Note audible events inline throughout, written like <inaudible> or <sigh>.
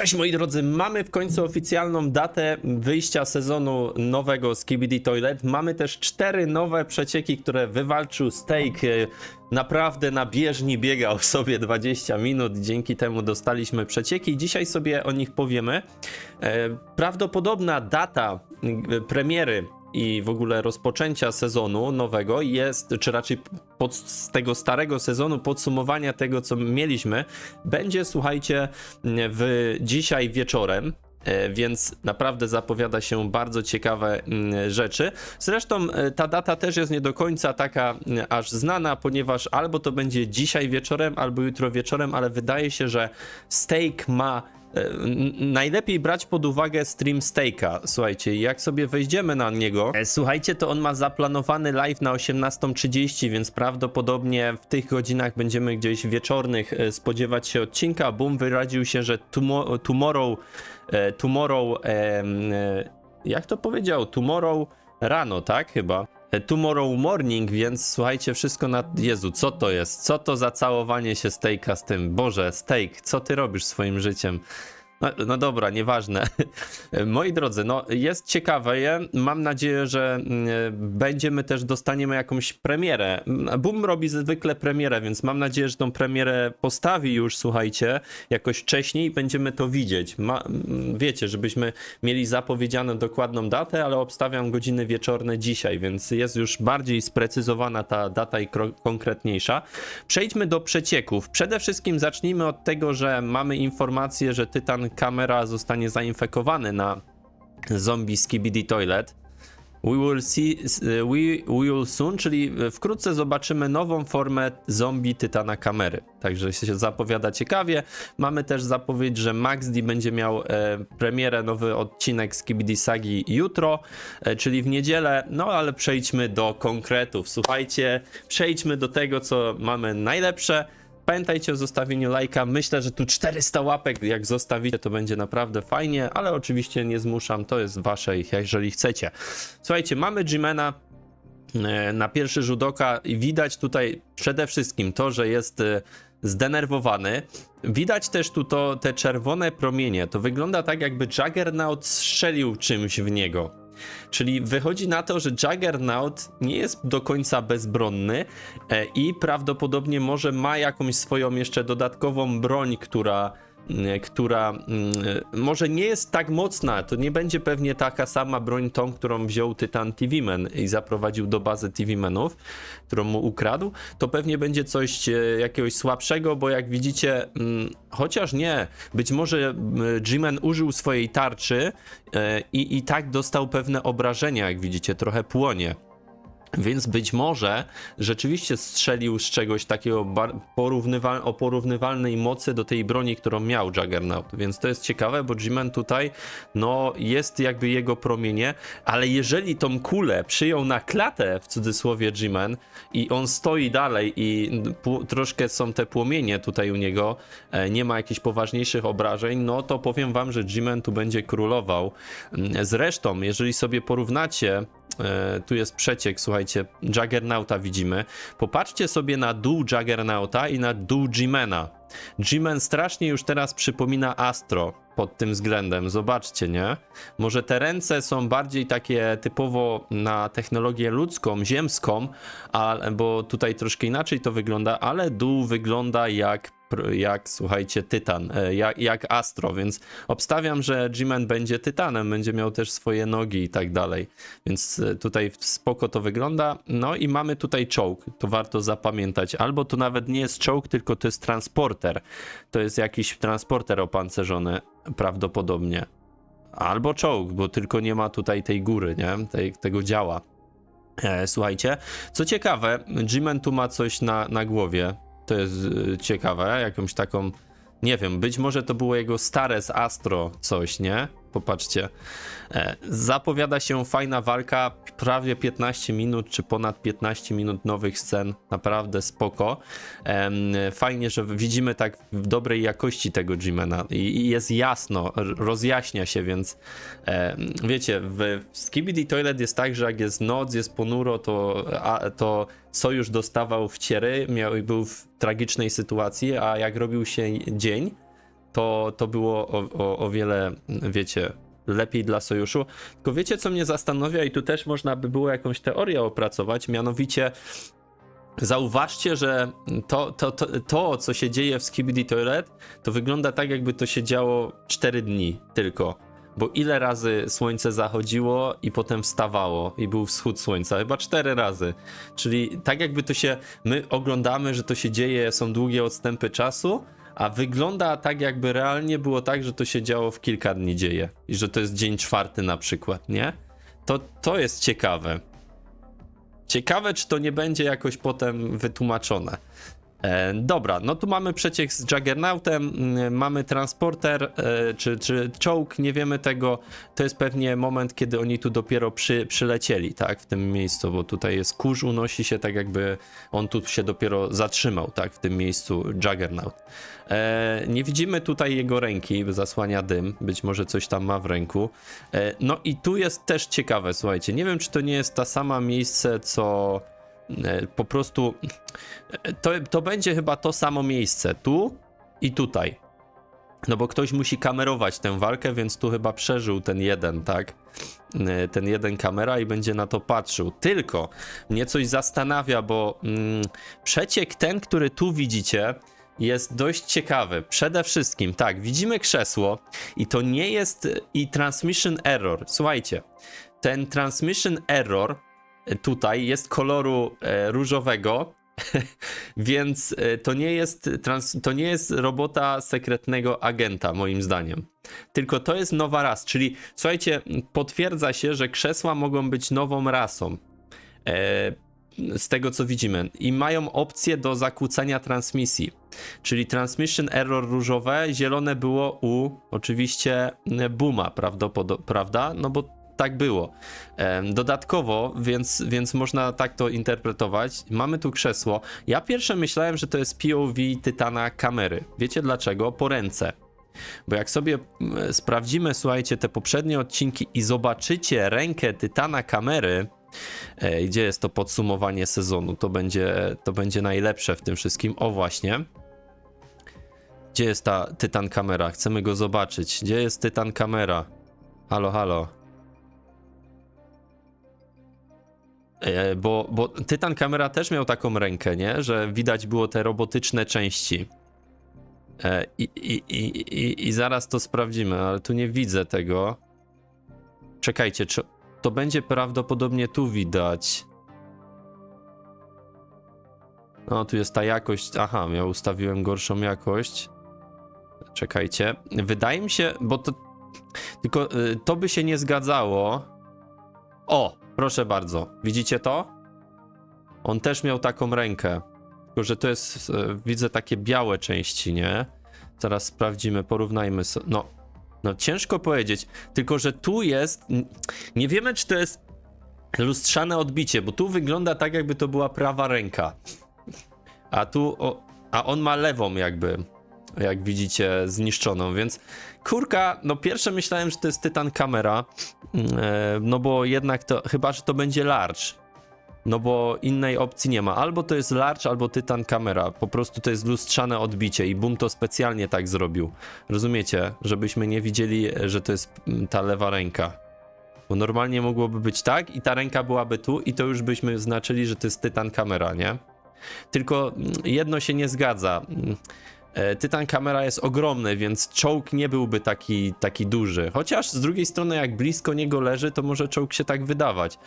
Cześć moi drodzy, mamy w końcu oficjalną datę wyjścia sezonu nowego KBD Toilet. Mamy też cztery nowe przecieki, które wywalczył Steak. Naprawdę na bieżni biegał sobie 20 minut, dzięki temu dostaliśmy przecieki. Dzisiaj sobie o nich powiemy. E, Prawdopodobna data e, premiery i w ogóle rozpoczęcia sezonu nowego jest, czy raczej pod, z tego starego sezonu, podsumowania tego, co mieliśmy, będzie, słuchajcie, w dzisiaj wieczorem. E, Więc naprawdę zapowiada się bardzo ciekawe mm, rzeczy. Zresztą e, ta data też jest nie do końca taka mm, aż znana, ponieważ albo to będzie dzisiaj wieczorem, albo jutro wieczorem, ale wydaje się, że Steak ma E, Najlepiej brać pod uwagę stream Steaka. Słuchajcie, jak sobie wejdziemy na niego, e, słuchajcie, to on ma zaplanowany live na 18.30, więc prawdopodobnie w tych godzinach będziemy gdzieś wieczornych e, spodziewać się odcinka. Boom wyraził się, że tomorrow, e, tomorrow, e, jak to powiedział? Tomorrow rano, tak? Chyba. Tomorrow morning, więc słuchajcie, wszystko na. Jezu, co to jest? Co to za całowanie się Steaka z tym? Boże, Steak, co ty robisz swoim życiem? No, no dobra, nieważne. <laughs> Moi drodzy, no jest ciekawe. Mam nadzieję, że mm, będziemy też dostaniemy jakąś premierę. Boom robi zwykle premierę, więc mam nadzieję, że tą premierę postawi już, słuchajcie, jakoś wcześniej i będziemy to widzieć. Ma, mm, wiecie, żebyśmy mieli zapowiedzianą dokładną datę, ale obstawiam godziny wieczorne dzisiaj, więc jest już bardziej sprecyzowana ta data i konkretniejsza. Przejdźmy do przecieków. Przede wszystkim zacznijmy od tego, że mamy informację, że Tytan Kamera zostanie zainfekowany na zombie Skibidi Toilet. We will, see, we, we will soon, czyli wkrótce zobaczymy nową formę zombie Tytana Kamery. Także się zapowiada ciekawie. Mamy też zapowiedź, że Max D będzie miał e, premierę, nowy odcinek Skibidi Sagi jutro, e, czyli w niedzielę. No ale przejdźmy do konkretów. Słuchajcie, przejdźmy do tego, co mamy najlepsze. Pamiętajcie o zostawieniu lajka. Myślę, że tu 400 łapek, jak zostawicie, to będzie naprawdę fajnie, ale oczywiście nie zmuszam, to jest wasze, jeżeli chcecie. Słuchajcie, mamy Jimena e, na pierwszy rzut oka widać tutaj przede wszystkim to, że jest e, zdenerwowany. Widać też tu to, te czerwone promienie. To wygląda tak, jakby Juggernaut strzelił czymś w niego. Czyli wychodzi na to, że Juggernaut nie jest do końca bezbronny e, i prawdopodobnie może ma jakąś swoją jeszcze dodatkową broń, która, która mm, może nie jest tak mocna. To nie będzie pewnie taka sama broń tą, którą wziął Tytan TV-Man i zaprowadził do bazy TV-Manów, którą mu ukradł. To pewnie będzie coś e, jakiegoś słabszego, bo jak widzicie, mm, chociaż nie, być może mm, G-Man użył swojej tarczy e, i, i tak dostał pewne obrażenia, jak widzicie, trochę płonie. Więc być może rzeczywiście strzelił z czegoś takiego porównywa- o porównywalnej mocy do tej broni, którą miał Juggernaut. Więc to jest ciekawe, bo G-Man tutaj, no, jest jakby jego promienie, ale jeżeli tą kulę przyjął na klatę, w cudzysłowie G-Man, i on stoi dalej i troszkę są te płomienie tutaj u niego, e, nie ma jakichś poważniejszych obrażeń, no to powiem wam, że G-Man tu będzie królował. Mm, Zresztą, jeżeli sobie porównacie E, tu jest przeciek, słuchajcie, Juggernauta widzimy. Popatrzcie sobie na dół Juggernauta i na dół G-Mana. G-Man strasznie już teraz przypomina Astro pod tym względem, zobaczcie, nie? Może te ręce są bardziej takie typowo na technologię ludzką, ziemską, a, bo tutaj troszkę inaczej to wygląda, ale dół wygląda jak jak, słuchajcie, Tytan, e, jak, jak Astro, więc obstawiam, że G-Man będzie Tytanem, będzie miał też swoje nogi i tak dalej, więc e, tutaj spoko to wygląda. No i mamy tutaj czołg, to warto zapamiętać, albo to nawet nie jest czołg, tylko to jest transporter, to jest jakiś transporter opancerzony prawdopodobnie. Albo czołg, bo tylko nie ma tutaj tej góry, nie? Tej, tego działa. E, słuchajcie, co ciekawe, G-Man tu ma coś na, na głowie. To jest e, ciekawe, jakąś taką, nie wiem, być może to było jego stare z Astro coś, nie? Popatrzcie. E, zapowiada się fajna walka, prawie 15 minut, czy ponad 15 minut nowych scen, naprawdę spoko. Fajnie, że widzimy tak w dobrej jakości tego G-Mana i, jest jasno, rozjaśnia się, więc wiecie, w Skibidi Toilet jest tak, że jak jest noc, jest ponuro, to, a, to Sojusz dostawał wciery, miał, był w tragicznej sytuacji, a jak robił się dzień, to, to było o, o, o wiele, wiecie, lepiej dla sojuszu. Tylko wiecie, co mnie zastanawia, i tu też można by było jakąś teorię opracować, mianowicie zauważcie, że to, to, to, to co się dzieje w Skibidi Toilet, to wygląda tak, jakby to się działo 4 dni tylko. Bo ile razy słońce zachodziło i potem wstawało i był wschód słońca? Chyba cztery razy. Czyli tak jakby to się, my oglądamy, że to się dzieje, są długie odstępy czasu, a wygląda tak jakby realnie było tak, że to się działo w kilka dni dzieje. I że to jest dzień czwarty na przykład, nie? To, to jest ciekawe. Ciekawe, czy to nie będzie jakoś potem wytłumaczone. E, dobra, no tu mamy przeciek z Juggernautem, mm, mamy transporter, e, czy, czy czołg, nie wiemy tego. To jest pewnie moment, kiedy oni tu dopiero przy, przylecieli, tak, w tym miejscu, bo tutaj jest kurz, unosi się tak jakby on tu się dopiero zatrzymał, tak, w tym miejscu Juggernaut. E, nie widzimy tutaj jego ręki, zasłania dym, być może coś tam ma w ręku. No i tu jest też ciekawe, słuchajcie, nie wiem, czy to nie jest ta sama miejsce, co po prostu e, to, to będzie chyba to samo miejsce tu i tutaj. No bo ktoś musi kamerować tę walkę, więc tu chyba przeżył ten jeden, tak? E, Ten jeden kamera i będzie na to patrzył. Tylko mnie coś zastanawia, bo mm, przeciek ten, który tu widzicie, jest dość ciekawy. Przede wszystkim, tak, widzimy krzesło i to nie jest i transmission error. Słuchajcie, ten transmission error tutaj jest koloru e, różowego, <laughs> więc e, to nie jest trans, to nie jest robota sekretnego agenta moim zdaniem. Tylko to jest nowa ras, czyli słuchajcie, potwierdza się, że krzesła mogą być nową rasą. E, z tego co widzimy i mają opcję do zakłócania transmisji. Czyli transmission error różowe, zielone było u oczywiście Booma, prawda? No bo tak było. Dodatkowo, więc, więc można tak to interpretować. Mamy tu krzesło. Ja pierwsze myślałem, że to jest POV Tytana kamery. Wiecie dlaczego? Po ręce. Bo jak sobie mm, sprawdzimy, słuchajcie, te poprzednie odcinki i zobaczycie rękę Tytana kamery, gdzie jest to podsumowanie sezonu, to będzie, to będzie najlepsze w tym wszystkim. O właśnie. Gdzie jest ta Tytan kamera? Chcemy go zobaczyć. Gdzie jest Tytan kamera? Halo, halo. Bo, bo Tytan kamera też miał taką rękę, nie? Że widać było te robotyczne części. E, I, i, i, i, I zaraz to sprawdzimy, ale tu nie widzę tego. Czekajcie, czy to będzie prawdopodobnie tu widać? No, tu jest ta jakość. Aha, ja ustawiłem gorszą jakość. Czekajcie. Wydaje mi się, bo to. Tylko y, to by się nie zgadzało. O, proszę bardzo. Widzicie to? On też miał taką rękę. Tylko, że to jest. y, Widzę takie białe części, nie? Zaraz sprawdzimy, porównajmy. No, no, ciężko powiedzieć. Tylko, że tu jest. Nie wiemy, czy to jest lustrzane odbicie, bo tu wygląda tak, jakby to była prawa ręka. A tu, a on ma lewą jakby, jak widzicie, zniszczoną, więc kurka, no pierwsze myślałem, że to jest Tytan kamera, e, no bo jednak to, chyba, że to będzie large, no bo innej opcji nie ma, albo to jest large, albo Tytan kamera, po prostu to jest lustrzane odbicie i Boom to specjalnie tak zrobił, rozumiecie, żebyśmy nie widzieli, że to jest mm, ta lewa ręka. Bo normalnie mogłoby być tak i ta ręka byłaby tu i to już byśmy znaczyli, że to jest Tytan kamera, nie? Tylko mm, jedno się nie zgadza. E, Tytan kamera jest ogromny, więc czołg nie byłby taki, taki duży. Chociaż z drugiej strony, jak blisko niego leży, to może czołg się tak wydawać.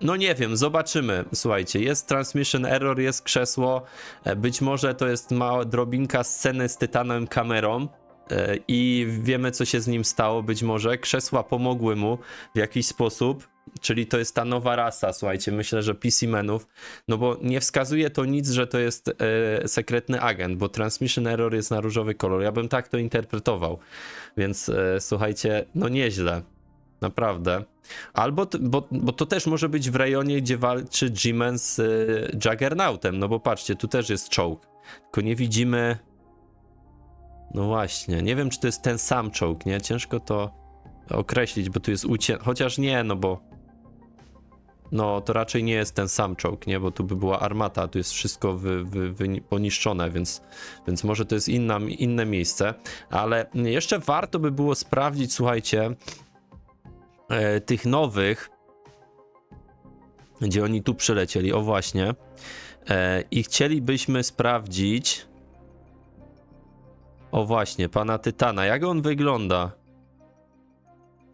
No nie wiem, zobaczymy. Słuchajcie, jest transmission error, jest krzesło. e, Być może to jest mała drobinka sceny z Tytanem kamerą. e, I wiemy, co się z nim stało. Być może krzesła pomogły mu w jakiś sposób. Czyli to jest ta nowa rasa, słuchajcie, myślę, że PC-menów, no bo nie wskazuje to nic, że to jest e, sekretny agent, bo transmission error jest na różowy kolor. Ja bym tak to interpretował, więc e, słuchajcie, no nieźle, naprawdę. Albo, bo, bo to też może być w rejonie, gdzie walczy G-Man z e, Juggernautem, no bo patrzcie, tu też jest czołg, tylko nie widzimy... No właśnie, nie wiem, czy to jest ten sam czołg, nie? Ciężko to określić, bo tu jest ucięty, chociaż nie, no bo no to raczej nie jest ten sam czołg, nie? Bo tu by była armata, tu jest wszystko wy, wy, wy, poniszczone, więc, więc może to jest inna, inne miejsce. Ale jeszcze warto by było sprawdzić, słuchajcie, e, tych nowych, gdzie oni tu przylecieli, o właśnie. E, I chcielibyśmy sprawdzić, o właśnie, pana Tytana, jak on wygląda?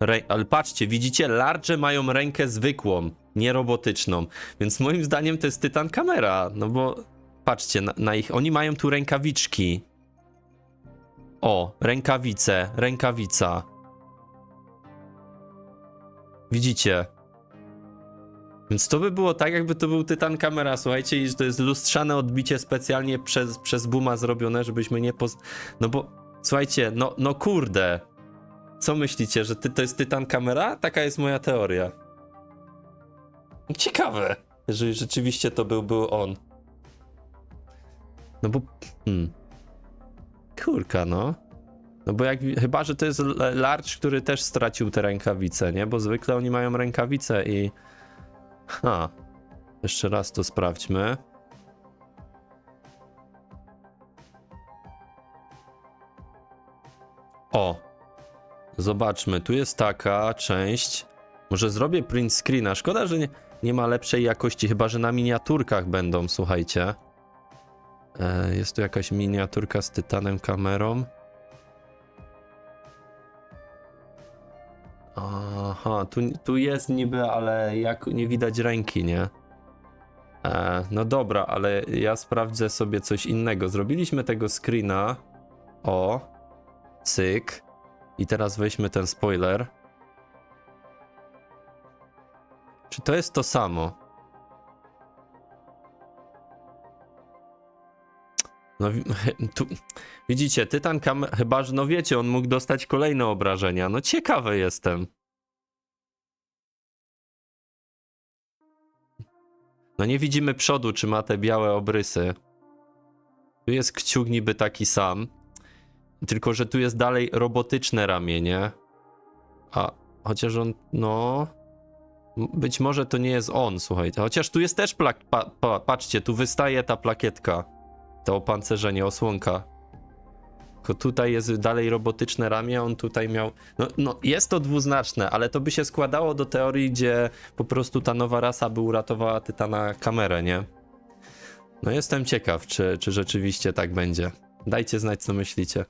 Rę... Ale patrzcie, widzicie, larcze mają rękę zwykłą, nie robotyczną. Więc moim zdaniem to jest Tytan kamera. No bo patrzcie, na, na ich. Oni mają tu rękawiczki. O, rękawice, rękawica. Widzicie? Więc to by było tak, jakby to był Tytan kamera, słuchajcie, i że to jest lustrzane odbicie specjalnie przez, przez Buma zrobione, żebyśmy nie poz... No bo, słuchajcie, no, no kurde. Co myślicie, że ty, to jest Tytan kamera? Taka jest moja teoria. Ciekawe, jeżeli rzeczywiście to był, był on. No bo, hmm. Kurka, no. No bo jak, chyba, że to jest L- Large, który też stracił te rękawice, nie? Bo zwykle oni mają rękawice i... Ha. Jeszcze raz to sprawdźmy. O. Zobaczmy, tu jest taka część. Może zrobię print screena. Szkoda, że nie, nie ma lepszej jakości, chyba że na miniaturkach będą, słuchajcie. E, jest tu jakaś miniaturka z tytanem kamerą. Aha, tu, tu jest niby, ale jak nie widać ręki, nie? E, no dobra, ale ja sprawdzę sobie coś innego. Zrobiliśmy tego screena. O, cyk. I teraz weźmy ten spoiler. Czy to jest to samo? No, <laughs> tu, widzicie, Tytan kam... Chyba, że no wiecie, on mógł dostać kolejne obrażenia. No ciekawy jestem. No nie widzimy przodu, czy ma te białe obrysy. Tu jest kciuk niby taki sam. Tylko, że tu jest dalej robotyczne ramienie. A chociaż on, no. Być może to nie jest on, słuchajcie. Chociaż tu jest też plak. Pa, pa, patrzcie, tu wystaje ta plakietka. To opancerzenie, osłonka. Tylko tutaj jest dalej robotyczne ramię, on tutaj miał. No, no, jest to dwuznaczne, ale to by się składało do teorii, gdzie po prostu ta nowa rasa by uratowała Tytana kamerę, nie? No jestem ciekaw, czy, czy rzeczywiście tak będzie. Dajcie znać, co myślicie.